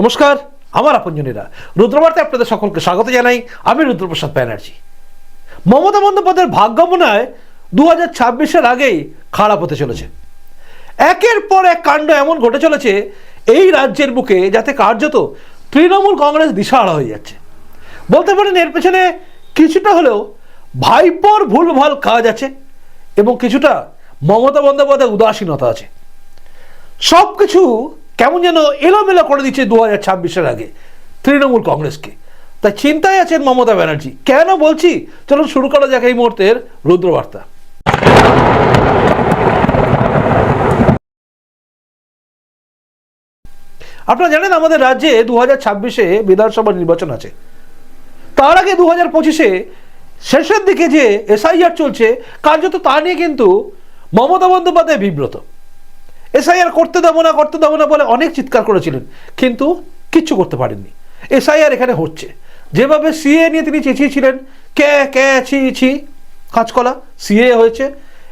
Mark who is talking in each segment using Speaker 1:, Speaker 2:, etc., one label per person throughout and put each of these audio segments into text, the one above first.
Speaker 1: নমস্কার, আমার আপনজনীরা। রুদ্রবার্তায় আপনাদের সকলকে স্বাগত জানাই। আমি রুদ্রপ্রসাদ ব্যানার্জি। মমতা বন্দ্যোপাধ্যায়ের ভাগ্যমনায় দু হাজার ছাব্বিশের আগেই খারাপ হতে চলেছে। একের পর এক কাণ্ড এমন ঘটে চলেছে এই রাজ্যের বুকে যাতে কার্যত তৃণমূল কংগ্রেস দিশা দিশাহারা হয়ে যাচ্ছে। বলতে পারেন এর পেছনে কিছুটা হলেও ভাইপোর ভুলভাল কাজ আছে এবং কিছুটা মমতা বন্দ্যোপাধ্যায়ের উদাসীনতা আছে। সব কিছু কেমন যেন এলোমেলো করে দিচ্ছে দু হাজার ছাব্বিশের আগে তৃণমূল কংগ্রেসকে। তাই চিন্তায় আছেন মমতা ব্যানার্জি। কেন বলছি? চলুন শুরু করা যাক এই মুহূর্তের রুদ্রবার্তা। আপনারা জানেন আমাদের রাজ্যে দু হাজার ছাব্বিশে বিধানসভা নির্বাচন আছে। তার আগে দু হাজার পঁচিশে শেষের দিকে যে এসআইআর চলছে, কার্যত তা নিয়ে কিন্তু মমতা বন্দ্যোপাধ্যায় বিব্রত। এসআইআর করতে দেবো না, করতে দেবো না বলে অনেক চিৎকার করেছিলেন। কিন্তু কিচ্ছু করতে পারেননি। এসআইআর এখানে হচ্ছে। যেভাবে সিএ নিয়ে তিনি চেঁচিয়েছিলেন, কে কে, ছি ছি, কাঁচকলা সিএ হয়েছে,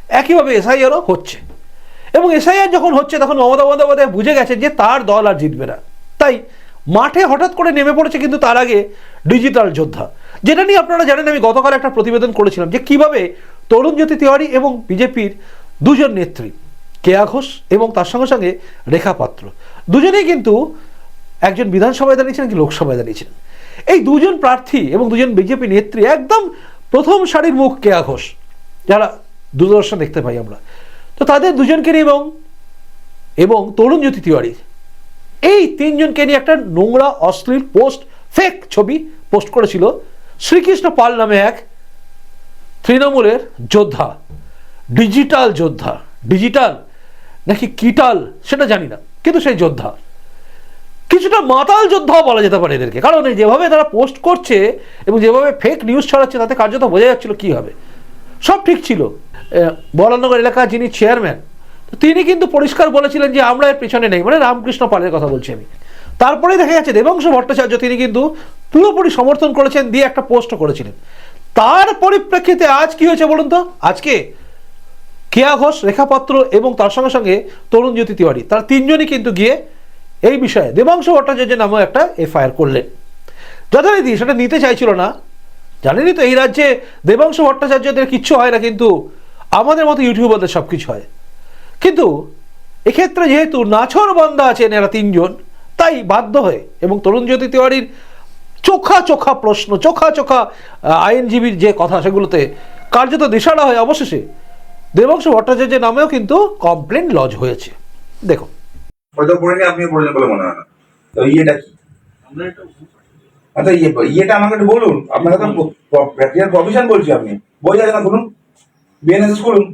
Speaker 1: একইভাবে এসআইআরও হচ্ছে। এবং এসআইআর যখন হচ্ছে, তখন মমতা বন্দ্যোপাধ্যায় বুঝে গেছে যে তার দল আর জিতবে না। তাই মাঠে হঠাৎ করে নেমে পড়েছে কিন্তু তার আগে ডিজিটাল যোদ্ধা। যেটা নিয়ে আপনারা জানেন, আমি গতকাল একটা প্রতিবেদন করেছিলাম যে কীভাবে তরুণ জ্যোতি তিওয়ারি এবং বিজেপির দুজন নেত্রী কেয়া ঘোষ এবং তার সঙ্গে সঙ্গে রেখা পাত্র দুজনেই কিন্তু একজন বিধানসভায় দাঁড়িয়েছিলেন কি লোকসভায় দাঁড়িয়েছিলেন এই দুজন প্রার্থী এবং দুজন বিজেপি নেত্রী একদম প্রথম সারির মুখ কেয়া ঘোষ যারা দূরদর্শন দেখতে পাই আমরা। তো তাদের দুজনকে নিয়ে এবং এবং তরুণ জ্যোতি তিওয়ারি, এই তিনজনকে নিয়ে একটা নোংরা, অশ্লীল পোস্ট ফেক ছবি পোস্ট করেছিল শ্রীকৃষ্ণ পাল নামে এক তৃণমূলের যোদ্ধা, ডিজিটাল যোদ্ধা, ডিজিটাল নাকি কিটাল? সেটা জানি না। কিন্তু সেই যোদ্ধা। কিছুটা মাতাল যোদ্ধাও বলা যেতে পারে এদেরকে। কারণ যেভাবে তারা পোস্ট করছে এবং যেভাবে ফেক নিউজ ছড়াচ্ছে, তাতে কার্যত বোঝা যাচ্ছিল কী হবে। সব ঠিক ছিল। বরানগর এলাকার যিনি চেয়ারম্যান তিনি কিন্তু পরিষ্কার বলেছিলেন যে আমরা এর পিছনে নেই। মানে রামকৃষ্ণ পালের কথা বলছি আমি। তারপরেই দেখা যাচ্ছে দেবংশ ভট্টাচার্য, তিনি কিন্তু পুরোপুরি সমর্থন করেছেন, দিয়ে একটা পোস্টও করেছিলেন। তার পরিপ্রেক্ষিতে আজ কি হয়েছে বলুন তো? আজকে কেয়া ঘোষ রেখাপত্র এবং তার সঙ্গে সঙ্গে তরুণ জ্যোতি তিওয়ারি। তারা তিনজনই কিন্তু গিয়ে এই বিষয়ে দেবাংশ ভট্টাচার্যের নামেও একটা এফআইআর করলেন। যথারীতি সেটা নিতে চাইছিল না। জানেনই তো এই রাজ্যে দেবাংশু ভট্টাচার্যদের কিচ্ছু হয় না, কিন্তু আমাদের মতো ইউটিউবারদের সব কিছু হয়। কিন্তু এক্ষেত্রে যেহেতু নাছর বান্দা আছেন এরা তিনজন, তাই বাধ্য হয়ে এবং তরুণ জ্যোতি তিওয়ারির চোখা চোখা প্রশ্ন, চোখা চোখা আইনজীবীর যে কথা, সেগুলোতে কার্যত দিশারা হয় অবশেষে দেবাংশু ভট্টাচার্যের নামেও কিন্তু কমপ্লেন লজ হয়েছে। দেখুন।
Speaker 2: হয়তো পড়েনি আপনি পড়েছেন বলে মনে হয় না। তো ইয়েটা কি? আচ্ছা ইয়ে ইয়েটা আমাকে একটু বলুন। আপনাকে তো প্র্যাকটিক্যাল প্রফেশন বলছি আপনি বই না খুলুন। বিএনএস খুলুন।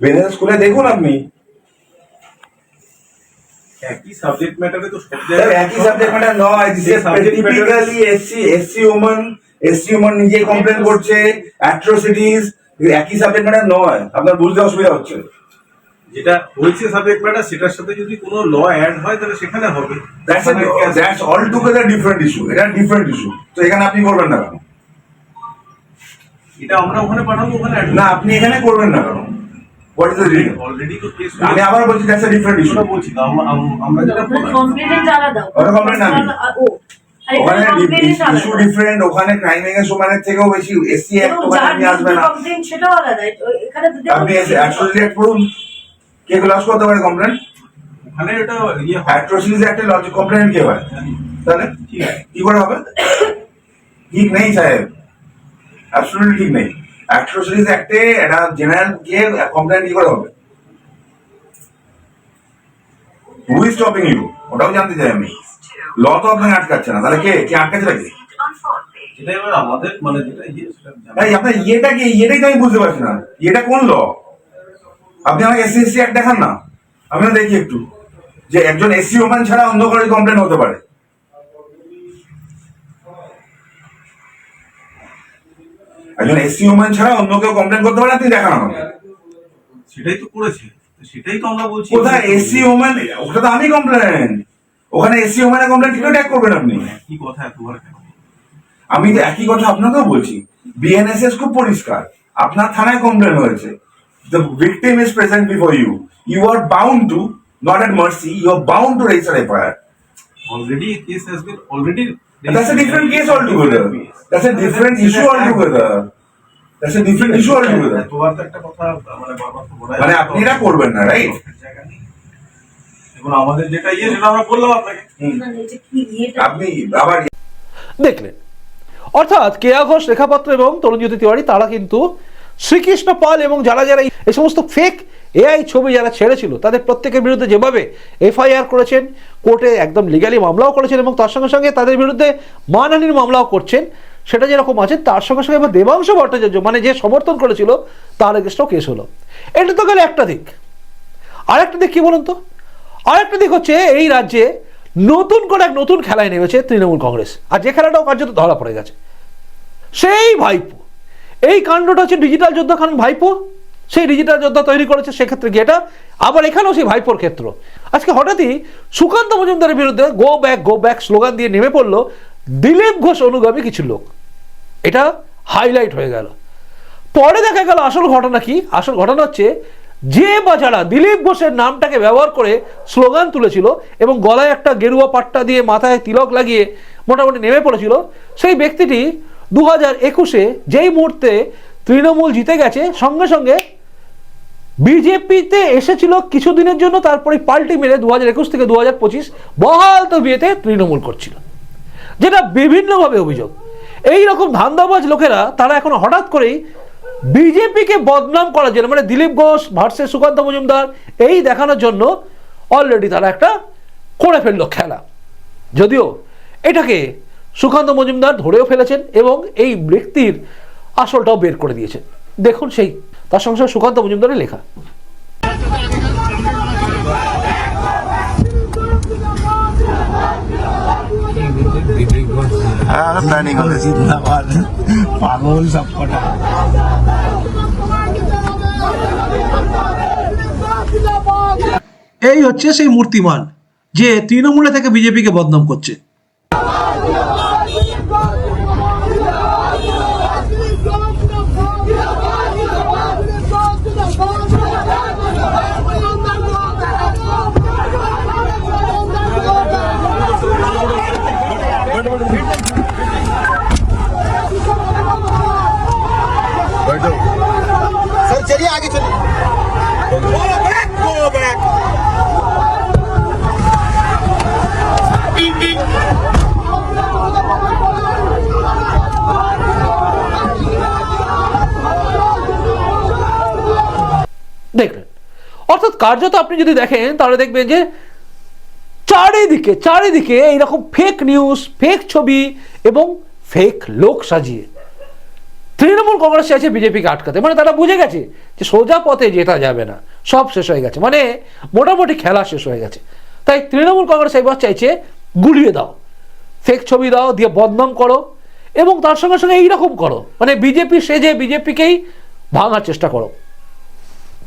Speaker 2: বিএনএস খুলে দেখুন আপনি।
Speaker 3: একই সাবজেক্ট ম্যাটারে তো
Speaker 2: একই সাবজেক্ট ম্যাটার নয় typically SC SC woman SC woman নিজে কমপ্লেন করছে অ্যাট্রোসিটিস একই সাবজেক্ট ম্যাটার নয় আপনার বুঝতে অসুবিধা হচ্ছে।
Speaker 3: যেটা হয়েছে সাবজেক্ট ম্যাটার সেটার সাথে যদি কোনো ল অ্যাড হয় তাহলে সেখানে হবে।
Speaker 2: That's all together different issue এটা ডিফারেন্ট ইস্যু তো এখানে আপনি করবেন না কেন?
Speaker 3: এটা আমরা ওখানে পাঠাবো ওখানে
Speaker 2: না আপনি এখানে করবেন না কেন? What is the reason
Speaker 3: already তো কেস
Speaker 2: আমি আবার বলছি দ্যাটস আ ডিফারেন্ট ইস্যু
Speaker 3: বলছি আমরা যেটা করলাম,
Speaker 4: আলাদা
Speaker 2: ওটা complaint না ওখানে ইস্যু ডিফারেন্ট ওখানে ক্রাইমিং এর সমানের থেকেও বেশি এসসি অ্যাক্ট ওখানে আপনি আসবে না।
Speaker 4: সেটাও আলাদা। এখানে
Speaker 2: আপনি
Speaker 4: দেখুন-
Speaker 2: অ্যাট্রোসিটি করুন কে লস করতে পারে কমপ্লেন
Speaker 3: ওখানে এটা ইয়ে
Speaker 2: অ্যাট্রোসিটি লজিক কমপ্লেন কে হয়? তাহলে
Speaker 3: ঠিক আছে।
Speaker 2: কি করে হবে? ঠিক নেই সাহেব। অ্যাবসলিউটলি ঠিক নেই। অ্যাট্রোসিটিস অ্যাক্টে এটা জেনারেল কে কমপ্লেন কি করে হবে? হু ইজ স্টপিং ইউ ওটাও জানতে চাই আমি। ল তো আপনাকে আটকাচ্ছে না। তাহলে কে? কে আটকাচ্ছে নাকি?
Speaker 3: সেটা এবার আমাদের মানে যেটা ইয়ে সেটা জানা-
Speaker 2: আপনার ইয়েটা কি? ইয়েটাই তো আমি বুঝতে পারছি না। এটা কোন ল? আপনি আমাকে এসসি এসসি অ্যাক্ট দেখান না। আমি না দেখি একটু। যে একজন এসসি ওম্যান ছাড়া অন্য কারও কমপ্লেন হতে পারে। একজন এসসি ছাড়া অন্য কেউ কমপ্লেন করতে পারে আপনি দেখান আমাকে।
Speaker 3: সেটাই তো করেছে। সেটাই তো আমরা বলছি।
Speaker 2: কোথায়? এসসি ওম্যান ওটা তো আমি কমপ্লেন ওখানে এসি এসসি ওম্যানের কমপ্লেন কীভাবে ট্যাগ করবেন আপনি
Speaker 3: কি কথা এতবার
Speaker 2: আমি তো একই কথা আপনাকেও বলছি বিএনএসএস খুব পরিষ্কার আপনার থানায় কমপ্লেন হয়েছে the victim is present before you you are bound to not at mercy you are bound to register FIR
Speaker 3: a case has been already.
Speaker 2: That's a different case altogether. That's a different issue altogether. That's a different issue altogether.
Speaker 3: তোমার তো একটা কথা মানে বারবার তো বলা
Speaker 2: মানে আপনি এটা করবেন না, right?
Speaker 3: জায়গা নেই। এখন আমাদের যেটা ইয়ে সেটা আমরা বললাম আপনাকে।
Speaker 4: মানে এই যে কি ইয়েটা
Speaker 2: আপনি আবার
Speaker 1: দেখলেন অর্থাৎ কেয়া ঘোষ রেখাপাত্র এবং তরুণজ্যোতি তিওয়ারি তারা কিন্তু শ্রীকৃষ্ণ পাল এবং যারা যারা এই- এই সমস্ত ফেক এআই ছবি যারা ছেড়েছিল তাদের প্রত্যেকের বিরুদ্ধে যেভাবে এফআইআর করেছেন কোর্টে একদম লিগালি মামলাও করেছেন এবং তার সঙ্গে সঙ্গে তাদের বিরুদ্ধে মানহানির মামলাও করছেন সেটা যেরকম আছে তার সঙ্গে সঙ্গে এবার দেবাংশ ভট্টাচার্য মানে যে সমর্থন করেছিল তার এগেস্টও কেস হলো। এটা তো গেলে একটা দিক। আরেকটা দিক কি বলুন তো? আরেকটা দিক হচ্ছে এই রাজ্যে নতুন করে এক নতুন খেলায় নেমেছে তৃণমূল কংগ্রেস। আর যে খেলাটাও কার্যত ধরা পড়ে গেছে। সেই ভাইপো। এই কাণ্ডটা হচ্ছে ডিজিটাল যোদ্ধা খান ভাইপো। সেই ডিজিটাল যোদ্ধা তৈরি করেছে সেক্ষেত্রে গিয়ে এটা। আবার এখানেও সেই ভাইপোর ক্ষেত্র। আজকে হঠাৎই সুকান্ত মজুমদারের বিরুদ্ধে go back go back slogan দিয়ে নেমে পড়ল দিলীপ ঘোষ অনুগামী কিছু লোক। এটা হাইলাইট হয়ে গেল। পরে দেখা গেল আসল ঘটনা কি? আসল ঘটনা হচ্ছে যে বা যারা দিলীপ ঘোষের নামটাকে ব্যবহার করে স্লোগান তুলেছিল এবং গলায় একটা গেরুয়া পাট্টা দিয়ে মাথায় তিলক লাগিয়ে মোটামুটি নেমে পড়েছিল, সেই ব্যক্তিটি দু হাজার একুশে যেই মুহূর্তে তৃণমূল জিতে গেছে, সঙ্গে সঙ্গে বিজেপিতে এসেছিল কিছুদিনের জন্য, তারপরে পাল্টি মেরে দু হাজার একুশ থেকে দু হাজার পঁচিশ বহাল তো বিয়েতে তৃণমূল করছিল। যেটা বিভিন্নভাবে অভিযোগ। এই রকম ধান্দাবাজ লোকেরা, তারা এখন হঠাৎ করেই বিজেপিকে বদনাম করার জন্য মানে দিলীপ ঘোষ ভার্সেস সুকান্ত মজুমদার, এই দেখানোর জন্য অলরেডি তারা একটা করে ফেলল খেলা। যদিও এটাকে সুকান্ত মজুমদার ধরেও ফেলেছেন এবং এই ব্যক্তির আসলটাও বের করে দিয়েছেন। দেখুন সেই, তার সঙ্গে সুকান্ত মজুমদারের লেখা। এই হচ্ছে সেই মূর্তিমান যে তৃণমূলে থেকে বিজেপিকে বদনাম করছে। কার্যত আপনি যদি দেখেন, তাহলে দেখবেন যে চারিদিকে চারিদিকে এইরকম ফেক নিউজ ফেক ছবি এবং ফেক লোক সাজিয়ে। তৃণমূল কংগ্রেস চাইছে বিজেপিকে আটকাতে। মানে তারা বুঝে গেছে যে সোজা পথে যেটা যাবে না। সব শেষ হয়ে গেছে। মানে মোটামুটি খেলা শেষ হয়ে গেছে। তাই তৃণমূল কংগ্রেস এবার চাইছে গুলিয়ে দাও। ফেক ছবি দাও, দিয়ে বদনাম করো এবং তার সঙ্গে সঙ্গে এইরকম করো। মানে বিজেপি সেজে বিজেপিকেই ভাঙার চেষ্টা করো।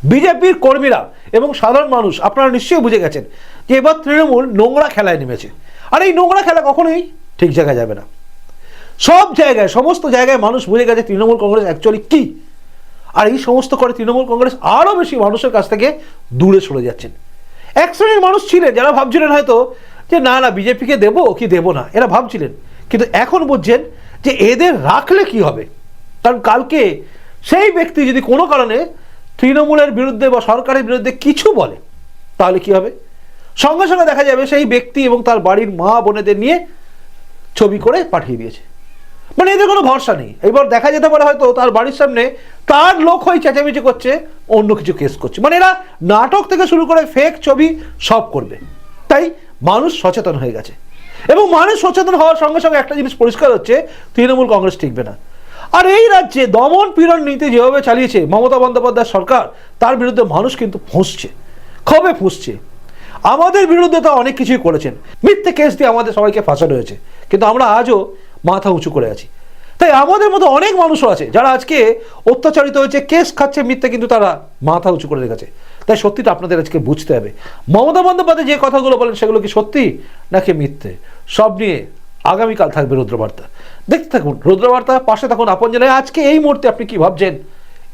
Speaker 1: বিজেপির কর্মীরা এবং সাধারণ মানুষ, আপনারা নিশ্চয়ই বুঝে গেছেন যে এবার তৃণমূল নোংরা খেলায় নেমেছে। আর এই নোংরা খেলা কখনোই ঠিক জায়গায় যাবে না। সব জায়গায়, সমস্ত জায়গায় মানুষ বুঝে গেছে তৃণমূল কংগ্রেস অ্যাকচুয়ালি কি। আর এই সমস্ত করে তৃণমূল কংগ্রেস আরও বেশি মানুষের কাছ থেকে দূরে সরে যাচ্ছেন। এক শ্রেণির মানুষ ছিলেন, যারা ভাবছিলেন হয়তো যে না না, বিজেপিকে দেবো কি দেবো না, এরা ভাবছিলেন। কিন্তু এখন বুঝছেন যে এদের রাখলে কি হবে? কারণ কালকে সেই ব্যক্তি যদি কোনো কারণে তৃণমূলের বিরুদ্ধে বা সরকারের বিরুদ্ধে কিছু বলে, তাহলে কি হবে? সঙ্গে সঙ্গে দেখা যাবে সেই ব্যক্তি এবং তার বাড়ির মা বোনেদের নিয়ে ছবি করে পাঠিয়ে দিয়েছে। মানে এদের কোনো ভরসা নেই। এবার দেখা যেতে পারে হয়তো তার বাড়ির সামনে তার লোক হয়ে চেঁচামেচি করছে, অন্য কিছু কেস করছে। মানে এরা নাটক থেকে শুরু করে ফেক ছবি সব করবে। তাই মানুষ সচেতন হয়ে গেছে। এবং মানুষ সচেতন হওয়ার সঙ্গে সঙ্গে একটা জিনিস পরিষ্কার হচ্ছে, তৃণমূল কংগ্রেস টিকবে না। আর এই রাজ্যে দমন পীড়ন নীতি যেভাবে চালিয়েছে মমতা বন্দ্যোপাধ্যায় সরকার, তার বিরুদ্ধে মানুষ কিন্তু ফুঁসছে, ক্ষোভে ফুঁসছে। আমাদের বিরুদ্ধে তো অনেক কিছুই করেছেন। মিথ্যে কেস দিয়ে আমাদের সবাইকে ফাঁসানো হয়েছে কিন্তু আমরা আজও মাথা উঁচু করে আছি। তাই আমাদের মতো অনেক মানুষও আছে যারা আজকে অত্যাচারিত হয়েছে, কেস খাচ্ছে, মিথ্যে কিন্তু তারা মাথা উঁচু করে রেখেছে। তাই সত্যিটা আপনাদের আজকে বুঝতে হবে। মমতা বন্দ্যোপাধ্যায় যে কথাগুলো বলেন, সেগুলো কি সত্যি নাকি মিথ্যে? সব নিয়ে আগামীকাল থাকবে রুদ্রবার্তা। দেখতে থাকুন, রুদ্রবার্তা পাশে থাকুন, আপন জেলায়। আজকে এই মুহূর্তে আপনি কি ভাবছেন?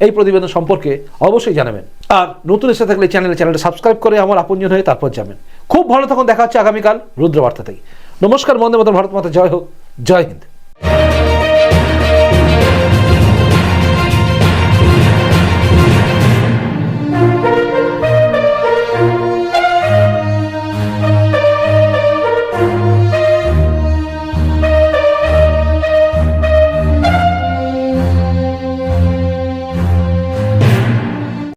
Speaker 1: এই প্রতিবেদন সম্পর্কে অবশ্যই জানাবেন। আর নতুন এসে থাকলে চ্যানেলে, চ্যানেলটা সাবস্ক্রাইব করে আমার আপনজন হয়ে তারপর যাবেন। খুব ভালো থাকুন, দেখা হচ্ছে আগামীকাল রুদ্রবার্তা থেকে নমস্কার, বন্দে মতন ভারত মাতা, জয় হোক, জয় হিন্দ।